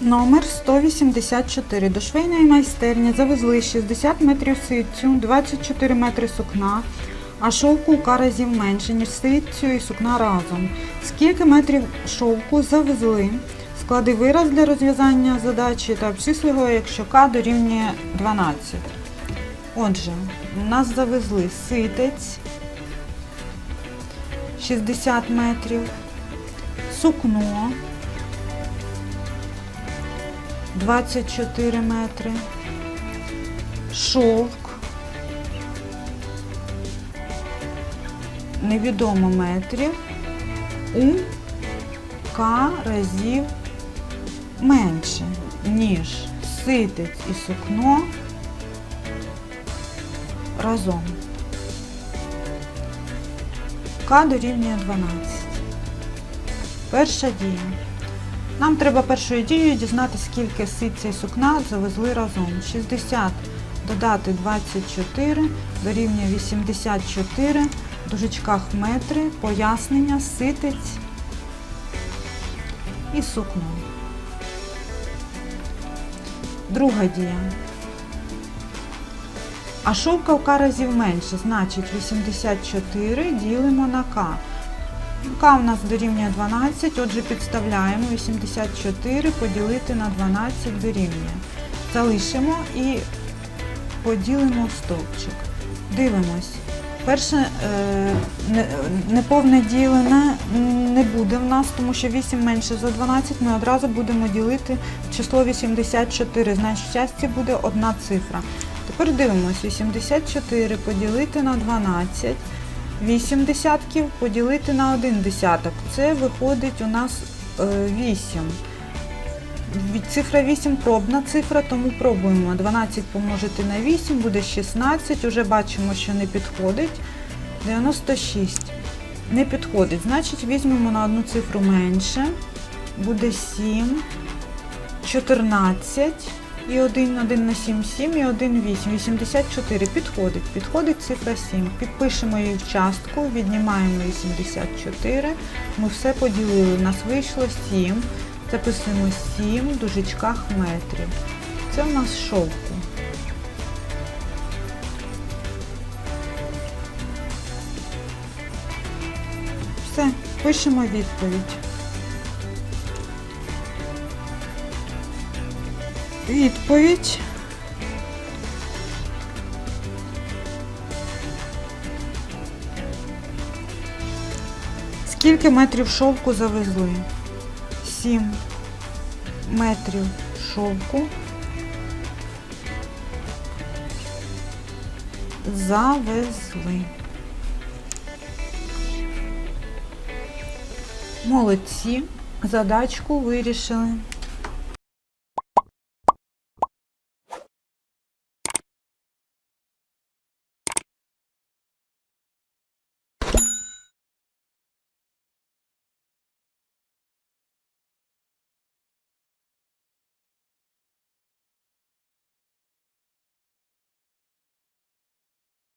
Номер 184 до швейної майстерні завезли 60 метрів ситцю, 24 метри сукна, а шовку у разів менше, ніж ситцю і сукна разом. Скільки метрів шовку завезли? Склади вираз для розв'язання задачі та обчисли якщо К дорівнює 12. Отже, нас завезли ситець 60 метрів, сукно 24 метри, шовк, невідомо метрів, у К разів менше, ніж ситець і сукно разом. К дорівнює 12. Перша дія. Нам треба першою дією дізнатися, скільки ситця і сукна завезли разом. 60 додати 24 дорівнює 84, в дужечках метри, пояснення, ситець і сукно. Друга дія. А шовка в К разів менше, значить 84 ділимо на К. К у нас дорівнює 12, отже підставляємо 84 поділити на 12 дорівнює. Залишимо і поділимо стовпчик. Дивимось. Перше е, неповне ділене не буде в нас, тому що 8 менше за 12, ми одразу будемо ділити число 84, значить в часті буде одна цифра. Тепер дивимось, 84 поділити на 12. 8 десятків поділити на 1 десяток. Це виходить у нас е, 8. Цифра 8 пробна цифра, тому пробуємо. 12 помножити на 8 буде 16. Уже бачимо, що не підходить. 96. Не підходить. Значить, візьмемо на одну цифру менше. Буде 7, 14 і 1, 1 на 7, 7 і 1, 8. 84 підходить. Підходить цифра 7. Підпишемо її в частку, віднімаємо 84. Ми все поділили. У нас вийшло 7. Записуємо 7 в дужечках метрів. Це у нас шовку. Все, пишемо відповідь. Відповідь. Скільки метрів шовку завезли? 7 метрів шовку завезли. Молодці, задачку вирішили.